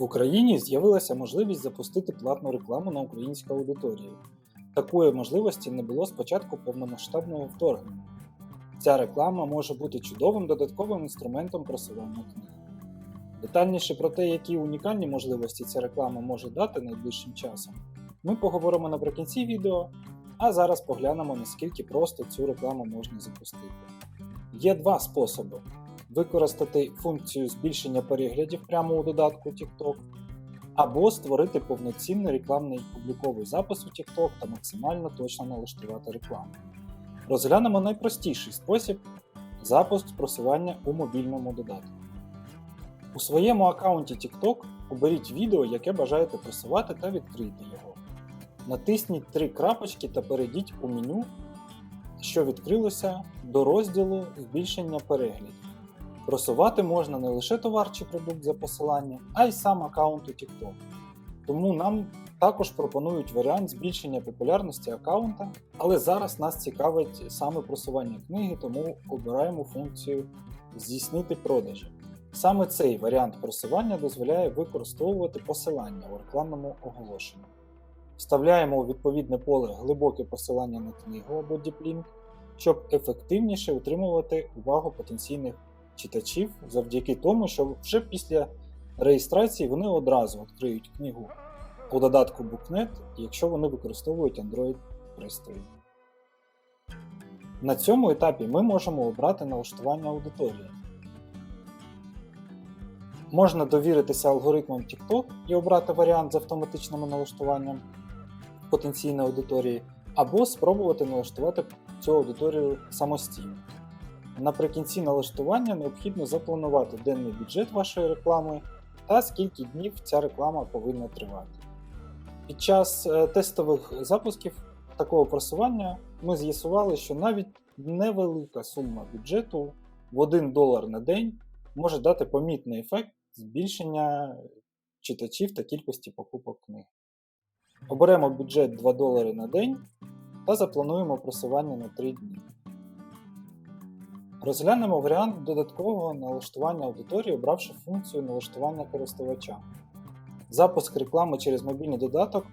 В Україні з'явилася можливість запустити платну рекламу на українську аудиторію. Такої можливості не було з початку повномасштабного вторгнення. Ця реклама може бути чудовим додатковим інструментом просування книг. Детальніше про те, які унікальні можливості ця реклама може дати найближчим часом, ми поговоримо наприкінці відео, а зараз поглянемо, наскільки просто цю рекламу можна запустити. Є два способи: використати функцію збільшення переглядів прямо у додатку TikTok, або створити повноцінний рекламний публіковий запис у TikTok та максимально точно налаштувати рекламу. Розглянемо найпростіший спосіб запуск просування у мобільному додатку. У своєму аккаунті TikTok оберіть відео, яке бажаєте просувати та відкрийте його. Натисніть три крапочки та перейдіть у меню, що відкрилося, до розділу збільшення переглядів. Просувати можна не лише товар чи продукт за посиланням, а й сам аккаунт у TikTok. Тому нам також пропонують варіант збільшення популярності аккаунта, але зараз нас цікавить саме просування книги, тому обираємо функцію Здійснити продажі. Саме цей варіант просування дозволяє використовувати посилання у рекламному оголошенні. Вставляємо у відповідне поле глибоке посилання на книгу або діплінк, щоб ефективніше утримувати увагу потенційних читачів завдяки тому, що вже після реєстрації вони одразу відкриють книгу у додатку BookNet, якщо вони використовують Android пристрої. На цьому етапі ми можемо обрати налаштування аудиторії. Можна довіритися алгоритмам TikTok і обрати варіант з автоматичним налаштуванням потенційної аудиторії, або спробувати налаштувати цю аудиторію самостійно. Наприкінці налаштування необхідно запланувати денний бюджет вашої реклами та скільки днів ця реклама повинна тривати. Під час е, тестових запусків такого просування ми з'ясували, що навіть невелика сума бюджету в 1 долар на день може дати помітний ефект збільшення читачів та кількості покупок книг. Оберемо бюджет 2 долари на день та заплануємо просування на 3 дні. Розглянемо варіант додаткового налаштування аудиторії, обравши функцію налаштування користувача. Запуск реклами через мобільний додаток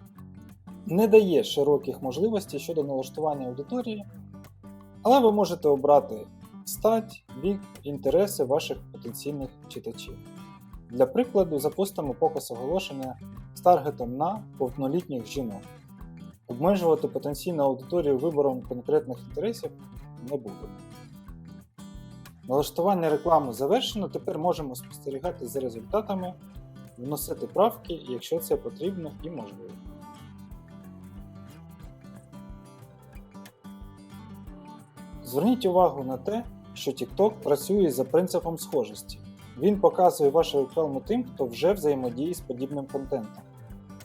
не дає широких можливостей щодо налаштування аудиторії, але ви можете обрати стать, вік, інтереси ваших потенційних читачів. Для прикладу, запустимо показ оголошення з таргетом на повнолітніх жінок. Обмежувати потенційну аудиторію вибором конкретних інтересів не будемо. Налаштування реклами завершено, тепер можемо спостерігати за результатами, вносити правки, якщо це потрібно і можливо. Зверніть увагу на те, що TikTok працює за принципом схожості. Він показує вашу рекламу тим, хто вже взаємодіє з подібним контентом.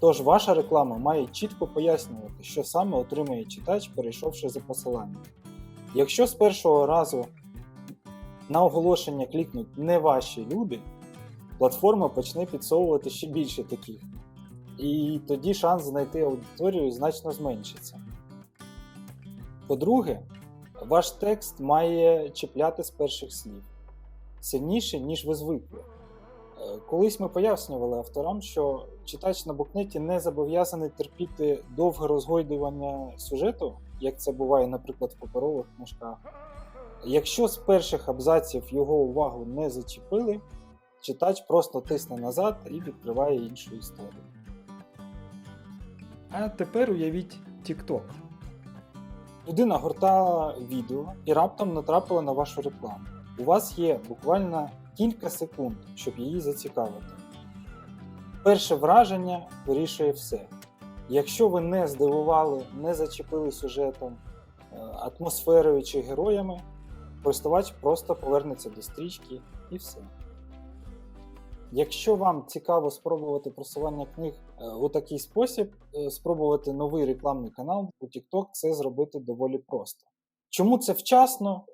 Тож ваша реклама має чітко пояснювати, що саме отримує читач, перейшовши за посиланням. Якщо з першого разу на оголошення клікнуть не ваші люди, платформа почне підсовувати ще більше таких. І тоді шанс знайти аудиторію значно зменшиться. По-друге, ваш текст має чіпляти з перших слів сильніше, ніж ви звикли. Е, Колись ми пояснювали авторам, що читач на букнеті не зобов'язаний терпіти довге розгойдування сюжету, як це буває, наприклад, в паперових книжках. Якщо з перших абзаців його увагу не зачепили, читач просто тисне назад і відкриває іншу історію. А тепер уявіть TikTok. Людина гортала відео і раптом натрапила на вашу рекламу. У вас є буквально кілька секунд, щоб її зацікавити. Перше враження вирішує все. Якщо ви не здивували, не зачепили сюжетом, е, атмосферою чи героями, користувач просто повернеться до стрічки і все. Якщо вам цікаво спробувати просування книг е, у такий спосіб, е, спробувати новий рекламний канал у TikTok, це зробити доволі просто. Чому це вчасно?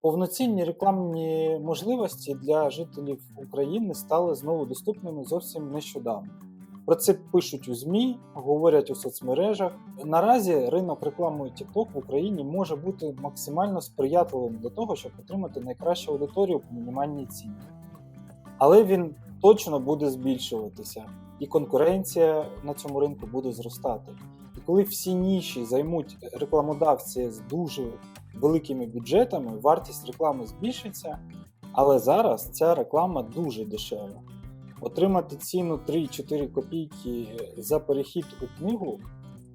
Повноцінні рекламні можливості для жителів України стали знову доступними зовсім нещодавно. Про це пишуть у ЗМІ, говорять у соцмережах. Наразі ринок реклами TikTok в Україні може бути максимально сприятливим для того, щоб отримати найкращу аудиторію по мінімальній ціні. Але він точно буде збільшуватися, і конкуренція на цьому ринку буде зростати. І коли всі ніші займуть рекламодавці з дуже великими бюджетами, вартість реклами збільшиться, але зараз ця реклама дуже дешева. Отримати ціну 3-4 копійки за перехід у книгу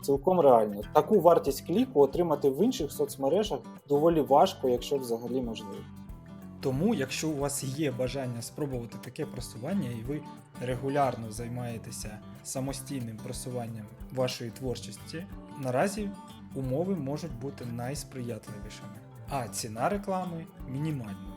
цілком реально. Таку вартість кліку отримати в інших соцмережах доволі важко, якщо взагалі можливо. Тому, якщо у вас є бажання спробувати таке просування, і ви регулярно займаєтеся самостійним просуванням вашої творчості, наразі умови можуть бути найсприятливішими, а ціна реклами мінімальною.